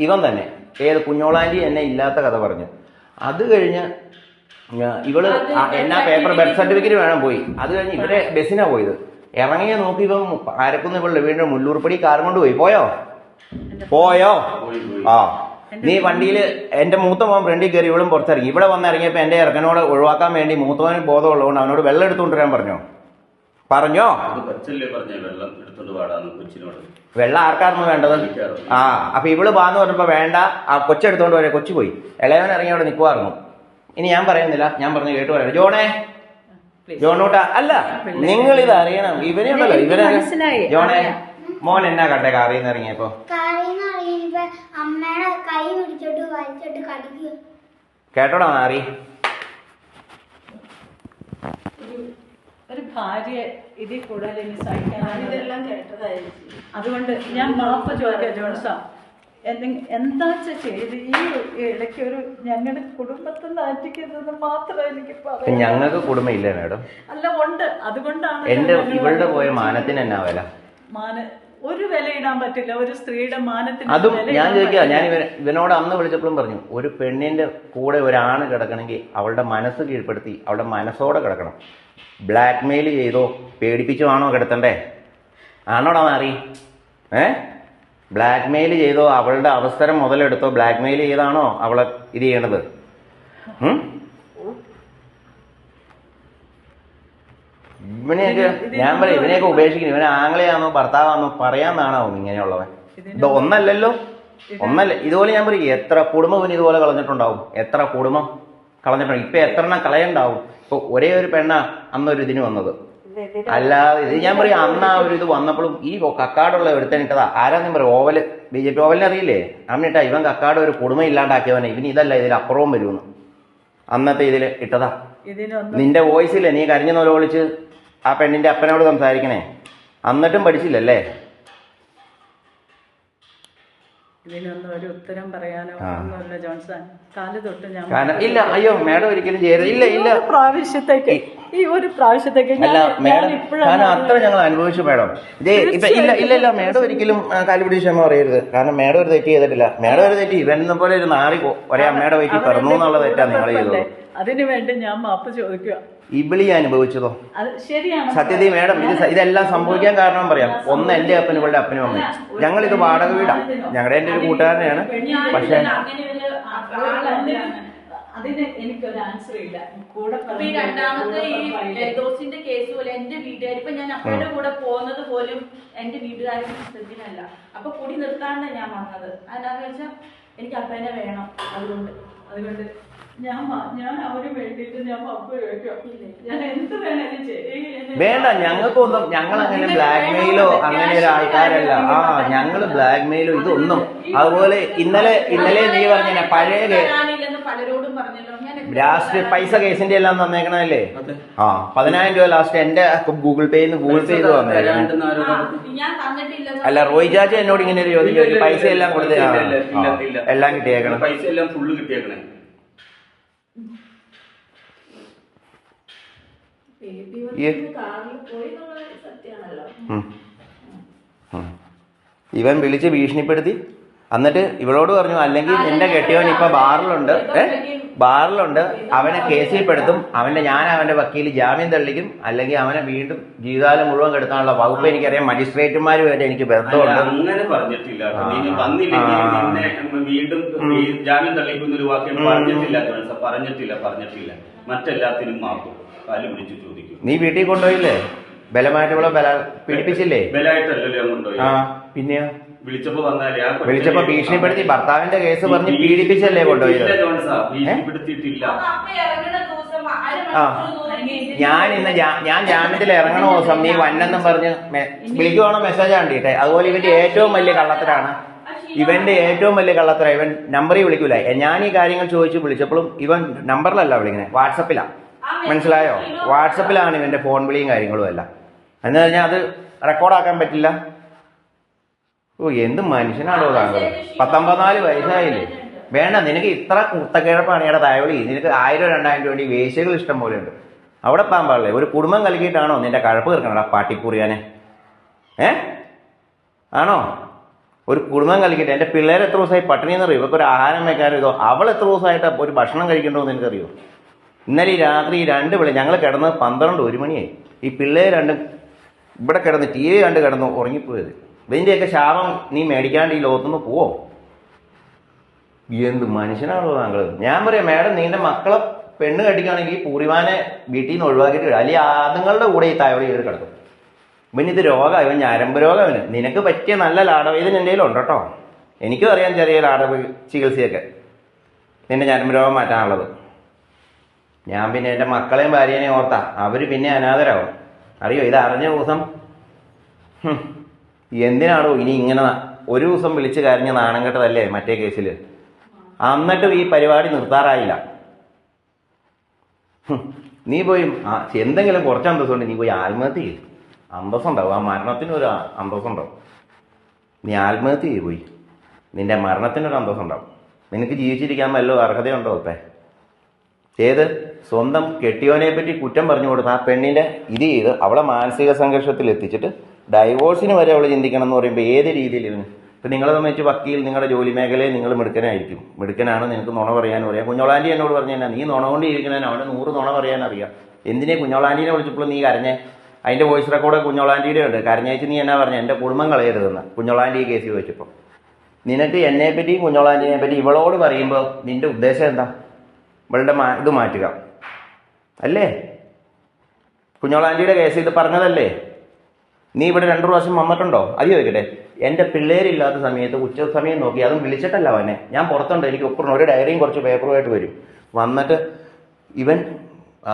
ഇവൻ തന്നെ. ഏത് കുഞ്ഞോളാന്റി എന്നെ ഇല്ലാത്ത കഥ പറഞ്ഞു. അത് കഴിഞ്ഞ് ഇവൾ എന്നാ പേപ്പർ ബർത്ത് സർട്ടിഫിക്കറ്റ് വേണം പോയി. അത് കഴിഞ്ഞ് ഇവിടെ ബസ്സിനാ പോയത്. ഇറങ്ങിയ നോക്കി ഇവൻ ആരക്കുന്ന് ഇവളുടെ വീണ്ടും മുല്ലൂർപ്പടി കാർ കൊണ്ട് പോയി. പോയോ? പോയോ? ആ. നീ വണ്ടിയിൽ എന്റെ മൂത്ത മോൻ ഫ്രണ്ടിൽ കയറി ഇവളും പുറത്തിറങ്ങി. ഇവിടെ വന്നിറങ്ങിയപ്പോ എന്റെ ഇറക്കനോട് ഒഴിവാക്കാൻ വേണ്ടി മൂത്തവന് ബോധമുള്ളതുകൊണ്ട് അവനോട് വെള്ളം എടുത്തുകൊണ്ട് വരാൻ പറഞ്ഞോ? പറഞ്ഞോ? വെള്ളം ആർക്കായിരുന്നു വേണ്ടത്? ആ അപ്പൊ ഇവൾ പാന്ന് പറഞ്ഞപ്പോ വേണ്ട ആ കൊച്ചെടുത്തോണ്ട് വരെ കൊച്ചു പോയി. ഇളയവൻ ഇറങ്ങി അവിടെ നിൽക്കുമായിരുന്നു ഇനി ഞാൻ പറയുന്നില്ല ഞാൻ പറഞ്ഞു കേട്ടു പറയാം ജോണേ ജോണൂട്ട അല്ല നിങ്ങൾ ഇത് അറിയണം. ഇവനെ ഉണ്ടല്ലോ ഇവനെ ജോണേ മോൻ എന്നാ കണ്ടേ കാറിൽ നിന്ന് ഇറങ്ങിയപ്പോ കേട്ടോടാ മാറി ഒരു ഭാര്യ ഇതിൽ കൂടുതൽ ഇനി സഹിക്കാൻ ഇതെല്ലാം കേട്ടതായിരിക്കും. അതുകൊണ്ട് ഞാൻ മാപ്പ് ചോദിക്കാം ജോൺസ. എന്തെങ്കിലും എന്താ ചെയ്ത് ഈ ഇടയ്ക്ക് ഒരു ഞങ്ങളുടെ കുടുംബത്തിൽ നാറ്റിക്കരുതെന്ന് മാത്രമേ എനിക്ക് പറയാം ഞങ്ങൾക്ക് കുടുംബം ഇല്ല മാഡം? അല്ല ഉണ്ട്. അതുകൊണ്ടാണ് എന്റെ ഇവളുടെ പോയ മാനത്തിന് എന്നാ വില? മാന ഒരു വില ഇടാൻ പറ്റില്ല ഒരു സ്ത്രീയുടെ മാനത്തിന് അതും ഞാൻ ചോദിക്കാം ചോദിക്കുക ഞാൻ ഇവൻ ഇവനോട് അന്ന് വിളിച്ചപ്പോഴും പറഞ്ഞു ഒരു പെണ്ണിന്റെ കൂടെ ഒരാണ് കിടക്കണമെങ്കിൽ അവളുടെ മനസ്സ് കീഴ്പ്പെടുത്തി അവളുടെ മനസ്സോടെ കിടക്കണം. ബ്ലാക്ക് മെയിൽ ചെയ്തോ പേടിപ്പിച്ചോ ആണോ കിടത്തണ്ടേ? ആണോടാ മാറി? ഏ? ബ്ലാക്ക് മെയിൽ ചെയ്തോ അവളുടെ അവസരം മുതലെടുത്തോ ബ്ലാക്ക് മെയിൽ ചെയ്താണോ അവളെ ഇത് ചെയ്യണത്? ഇവനെയൊക്കെ ഞാൻ പറയാം ഇവനെയൊക്കെ ഉപേക്ഷിക്കുന്നു. ഇവനെ ആംഗ്ലയാണോ ഭർത്താവാണോ പറയാന്നാണോ ഇങ്ങനെയുള്ളവൻ? ഇത് ഒന്നല്ലല്ലോ. ഒന്നല്ല. ഇതുപോലെ ഞാൻ പറയും എത്ര കുടുംബം ഇവന് ഇതുപോലെ കളഞ്ഞിട്ടുണ്ടാവും? എത്ര കുടുംബം കളഞ്ഞിട്ടുണ്ടാവും? ഇപ്പൊ എത്ര എണ്ണം കളയുണ്ടാവും? ഇപ്പൊ ഒരേ ഒരു പെണ്ണ അന്നൊരു ഇതിന് വന്നത്. അല്ലാതെ ഇത് ഞാൻ പറയും അന്ന് ആ ഒരു ഇത് വന്നപ്പോഴും ഈ കക്കാടുള്ള ഒരുത്തനിട്ടതാ ആരാന്നും പറയും ഓവൽ. ബി ജെ പി ഓവലിനെ അറിയില്ലേ? അന്നിട്ടാ ഇവൻ കക്കാട് ഒരു കുടുംബം ഇല്ലാണ്ടാക്കിയവനെ. ഇവന് ഇതല്ല ഇതിൽ അപ്പുറവും വരുമെന്ന്. അന്നത്തെ ഇതിൽ ഇട്ടതാ. നിന്റെ വോയിസില്ലേ നീ കരഞ്ഞു നോലോളിച്ച് ആ പെണ്ണിന്റെ അപ്പനോട് സംസാരിക്കണേ. എന്നിട്ടും പഠിച്ചില്ലല്ലേ? ഇതിനൊന്നും ഒരു ഉത്തരം പറയാനോ. ഒന്നുമില്ല ജോൺസൺ. കാൽ തൊട്ട് ഞാൻ ഇല്ല അയ്യോ മാഡം ഒരിക്കലും ചെയ്യരുത്. ഇല്ല ഇല്ല. പ്രാവശ്യത്തേക്ക് ഈ ഒരു പ്രാവശ്യത്തേക്ക് കാരണം അത്ര ഞങ്ങൾ അനുഭവിച്ചു മാഡം. ഇല്ല ഇല്ല ഇല്ല മാഡം ഒരിക്കലും കാൽ പിടിച്ച് ക്ഷമ പറയരുത്. കാരണം മാഡം ഒരു തെറ്റ് ചെയ്തിട്ടില്ല. മേഡം ഒരു തെറ്റ് ഇവൻ പോലെ ഒരു നാറി ഒരേ അമ്മയുടെ വയറ്റിൽ പിറന്നു എന്നുള്ള തെറ്റാ നിങ്ങൾ ചെയ്തത്. അതിനു വേണ്ടി ഞാൻ മാപ്പ് ചോദിക്കുക. ഇബിളി അനുഭവിച്ചതോ? ശരിയാണ്. സത്യതി മേഡം ഇത് ഇതെല്ലാം സംഭവിക്കാൻ കാരണം പറയാം. ഒന്ന് എന്റെ അപ്പനും ഇവളുടെ അപ്പനും അമ്മയും. ഞങ്ങൾ ഇത് വാടക വീടാ. ഞങ്ങളുടെ എന്റെ ഒരു കൂട്ടുകാരനെയാണ്. പക്ഷെ അതിന് എനിക്കൊരു ആൻസർ ഇല്ല. കൂടെ അപ്പൊ ഈ പറഞ്ഞ- രണ്ടാമത്തെ ഈ കൂടെ പറഞ്ഞ- എൽദോസിന്റെ കേസ് പോലെ എന്റെ വീട്ടുകാർ ഇപ്പൊ ഞാൻ അപ്പയുടെ കൂടെ പോകുന്നത് പോലും എന്റെ വീട്ടുകാർക്ക് ശ്രദ്ധിനല്ല അപ്പൊ കുടി നിർത്താണ്ട് ഞാൻ വന്നത്. അതെന്താന്ന് വെച്ചാൽ എനിക്ക് അപ്പേനെ വേണം അതുകൊണ്ട്. അതുകൊണ്ട് ഞാൻ ഞാൻ അവന് വേണ്ടിയിട്ട് ഞാൻ ഞാൻ എന്ത് വേണേലും ചെയ്യും. വേണ്ട ഞങ്ങൾക്കൊന്നും ഞങ്ങൾ അങ്ങനെ ബ്ലാക്ക് മെയിലോ അങ്ങനെ ഒരു ആൾക്കാരല്ല. ആ ഞങ്ങൾ ബ്ലാക്ക് മെയിലോ ഇതൊന്നും. അതുപോലെ ഇന്നലെ ഇന്നലെ നീ പറഞ്ഞ പഴയ പലരോടും പറഞ്ഞല്ലോ. ഞാൻ ലാസ്റ്റ് പൈസ കേസിന്റെ എല്ലാം തന്നേക്കണല്ലേ. ആ പതിനായിരം രൂപ ലാസ്റ്റ് എന്റെ ഗൂഗിൾ പേന്ന് ഗൂഗിൾ പേ ചെയ്ത് തന്നിട്ടില്ലെന്ന് അല്ല റോയ് ചാച്ച എന്നോട് ഇങ്ങനെ ഒരു ചോദ്യം ചോദിച്ചു. പൈസ എല്ലാം കൊടുത്ത് ഇല്ല, ആ, ഇല്ല, ഇല്ല, ആ, ഇല്ല. എല്ലാം കിട്ടിയേക്കണം. പൈസ എല്ലാം ഫുള്ള് കിട്ടിയേക്കണേ ഈ കാറിൽ പോയി എന്നുള്ളത് സത്യമാണല്ലോ ഉം. ഉം. ഇവൻ വിളിച്ച് ഭീഷണിപ്പെടുത്തി. എന്നിട്ട് ഇവളോട് പറഞ്ഞു അല്ലെങ്കിൽ നിന്റെ കെട്ടിയവൻ ഇപ്പൊ ബാറിലുണ്ട്. ഏ? ബാറിലുണ്ട്. അവനെ കേസിൽ പെടുത്തും അവന്റെ ഞാൻ അവന്റെ വക്കീൽ ജാമ്യം തള്ളിക്കും അല്ലെങ്കിൽ അവനെ വീണ്ടും ജീവിതകാലം മുഴുവൻ കെടുത്താനുള്ള വകുപ്പ് എനിക്കറിയാം. മജിസ്ട്രേറ്റുമാർ വരെ എനിക്ക് ബന്ധമുണ്ട്. അങ്ങനെ പറഞ്ഞിട്ടില്ല. വീണ്ടും ജാമ്യം തള്ളിക്കുന്ന ഒരു വാക്യം പറഞ്ഞിട്ടില്ല പറഞ്ഞിട്ടില്ല പറഞ്ഞിട്ടില്ല. മറ്റെല്ലാത്തിനും മാപ്പും. കാൽ പിടിച്ച് ചോദിക്കും. നീ വീട്ടിൽ കൊണ്ടുപോയില്ലേ? ബലമായിട്ടുള്ള ബല പീഡിപ്പിച്ചില്ലേ? ബലമായിട്ടല്ലോ കൊണ്ടുപോയി ആ പിന്നെയോ? വിളിച്ചപ്പോ വന്നാലേ ഭീഷണിപ്പെടുത്തി ഭർത്താവിന്റെ കേസ് പറഞ്ഞ് പീഡിപ്പിച്ചല്ലേ കൊണ്ടുപോയത്? ആ. ഞാൻ ഇന്ന് ഞാൻ ജാമ്യത്തിൽ ഇറങ്ങണ ദിവസം നീ വന്നെന്നും പറഞ്ഞ് മെ- വിളിക്കുവാണോ മെസ്സേജ് കണ്ടിട്ടെ? അതുപോലെ ഇവന്റെ ഏറ്റവും വലിയ കള്ളത്തരാണ്. ഇവന്റെ ഏറ്റവും വലിയ കള്ളത്തര. ഇവൻ നമ്പറിൽ വിളിക്കൂല. ഞാൻ ഈ കാര്യങ്ങൾ ചോദിച്ചു വിളിച്ചപ്പോഴും ഇവൻ നമ്പറിലല്ല വിളിക്കുന്നത് വാട്സപ്പിലാ മനസ്സിലായോ? വാട്സപ്പിലാണ് ഇവന്റെ ഫോൺ വിളിയും കാര്യങ്ങളും എല്ലാം. എന്ന് പറഞ്ഞാൽ അത് റെക്കോർഡാക്കാൻ പറ്റില്ല. ഓ എന്ത് മനുഷ്യനാണോ താങ്കൾ? പത്തൊമ്പത്തിനാല് വയസ്സായില്ലേ? വേണ്ട നിനക്ക് ഇത്ര കുത്തക്കിഴപ്പാണ് ഇവിടെ തായോളി നിനക്ക് ആയിരം രണ്ടായിരം രൂപ വേണ്ടി വേശ്യകൾ ഇഷ്ടം പോലെ ഉണ്ട്. അവിടെ പോകാൻ പാടില്ലേ? ഒരു കുടുംബം കലക്കിയിട്ടാണോ നിന്റെ കഴപ്പ് തീർക്കണടാ പാട്ടിപ്പുറിയാനെ. ഏ? ആണോ? ഒരു കുടുംബം കളിക്കട്ടെ എന്റെ പിള്ളേർ എത്ര ദിവസമായി പട്ടിണി എന്നറിയോ? ഇവർക്ക് ഒരു ആഹാരം വെക്കാനോ ഇതോ? അവൾ എത്ര ദിവസമായിട്ട് ഒരു ഭക്ഷണം കഴിക്കണ്ടോ എന്ന് എനിക്കറിയോ ഇന്നലെ രാത്രി രണ്ട് വിളി ഞങ്ങൾ കിടന്ന് പന്ത്രണ്ട് ഒരു മണിയായി. ഈ പിള്ളേർ രണ്ടും ഇവിടെ കിടന്ന് ടി വി കണ്ട് കിടന്ന് ഉറങ്ങിപ്പോയത്. ഇതിന്റെയൊക്കെ ശാപം നീ മേടിക്കാണ്ട് ഈ ലോകത്തുനിന്ന് പോവോ? എന്ത് മനുഷ്യനാണോ താങ്കൾ ഞാൻ പറയാം മാഡം നിന്റെ മക്കളെ പെണ്ണ് കെട്ടിക്കുകയാണെങ്കിൽ പൂറിവാനെ വീട്ടിൽ നിന്ന് ഒഴിവാക്കിയിട്ട്. അല്ലെങ്കിൽ അതുങ്ങളുടെ കൂടെ ഈ തായോടെ കയറി കിടക്കും. പിന്നെ ഇത് രോഗമാണ് ഇവൻ ഞരമ്പ് രോഗം അവന് നിനക്ക് പറ്റിയ നല്ല ലാടവൈദ്യം എന്റെ കയ്യിലുണ്ട് കേട്ടോ. എനിക്കും അറിയാം ചെറിയ ലാടവ ചികിത്സയൊക്കെ. നിന്റെ ഞരമ്പ് രോഗം മാറ്റാനുള്ളത്. ഞാൻ പിന്നെ എന്റെ മക്കളെയും ഭാര്യേനെയും ഓർത്താ. അവർ പിന്നെ അനാഥരാകും അറിയോ? ഇത് അറിഞ്ഞ ദിവസം എന്തിനാണോ ഇനി ഇങ്ങനെ ഒരു ദിവസം വിളിച്ച് കരഞ്ഞ നാണം കെട്ടതല്ലേ മറ്റേ കേസിൽ? എന്നിട്ടും ഈ പരിപാടി നിർത്താറായില്ല. നീ പോയി എന്തെങ്കിലും കുറച്ച് അന്തസ്സുണ്ട്. നീ പോയി ആത്മഹത്യ ചെയ്യും. അന്തസ്സുണ്ടാവും. ആ മരണത്തിന് ഒരു ആ- അന്തസ്സുണ്ടാവും. നീ ആത്മഹത്യ ചെയ്ത് പോയി. നിന്റെ മരണത്തിനൊരു അന്തസ്സുണ്ടാവും. നിനക്ക് ജീവിച്ചിരിക്കാൻ വല്ല അർഹതയുണ്ടോ ഇപ്പേ ഏത്? സ്വന്തം കെട്ടിയോനെ പറ്റി കുറ്റം പറഞ്ഞു കൊടുത്ത് ആ പെണ്ണിന്റെ ഇത് ചെയ്ത് അവളെ മാനസിക സംഘർഷത്തിൽ എത്തിച്ചിട്ട് ഡൈവോഴ്സിന് വരെ അവൾ ചിന്തിക്കണം എന്ന് പറയുമ്പോൾ ഏത് ഇവന് ഇപ്പം നിങ്ങളെ സംബന്ധിച്ച് വക്കീൽ നിങ്ങളുടെ ജോലി മേഖലയിൽ നിങ്ങൾ മിടുക്കനായിരിക്കും. മിടുക്കനാണ് നിനക്ക് നുണ പറയാനും അറിയാം. കുഞ്ഞോളാന്റി എന്നോട് പറഞ്ഞു തന്നെ നീ നുണ കൊണ്ട് ഇരിക്കണേന് അവന് നൂറ് നുണ പറയാൻ അറിയാം. എന്തിനെ വിളിച്ചപ്പോൾ നീ കരഞ്ഞേ? അതിന്റെ വോയിസ് റെക്കോർഡ് കുഞ്ഞോളാന്റിയുടെ ഉണ്ട്. കരഞ്ഞേച്ച് നീ എന്നാ പറഞ്ഞു? എന്റെ കുടുംബം കളയരുതെന്ന് കുഞ്ഞോളാന്റി കേസ് വെച്ചപ്പോൾ നിനക്ക് എന്നെ പറ്റി കുഞ്ഞോളാന്റിനെ പറ്റി ഇവളോട് പറയുമ്പോൾ നിന്റെ ഉദ്ദേശം എന്താ? ഇവളുടെ മാ ഇത് മാറ്റുക. അല്ലേ? കുഞ്ഞോളാന്റിയുടെ കേസ് ഇത് പറഞ്ഞതല്ലേ? നീ ഇവിടെ രണ്ടു പ്രാവശ്യം വന്നിട്ടുണ്ടോ? അത് ചോദിക്കട്ടെ എന്റെ പിള്ളേരില്ലാത്ത സമയത്ത് ഉച്ച സമയം നോക്കി അതും വിളിച്ചിട്ടല്ല അവനെ. ഞാൻ പുറത്തുണ്ട്. എനിക്ക് ഒപ്പുറം ഒരു ഡയറിയും കുറച്ച് പേപ്പറുമായിട്ട് വരും. വന്നിട്ട് ഇവൻ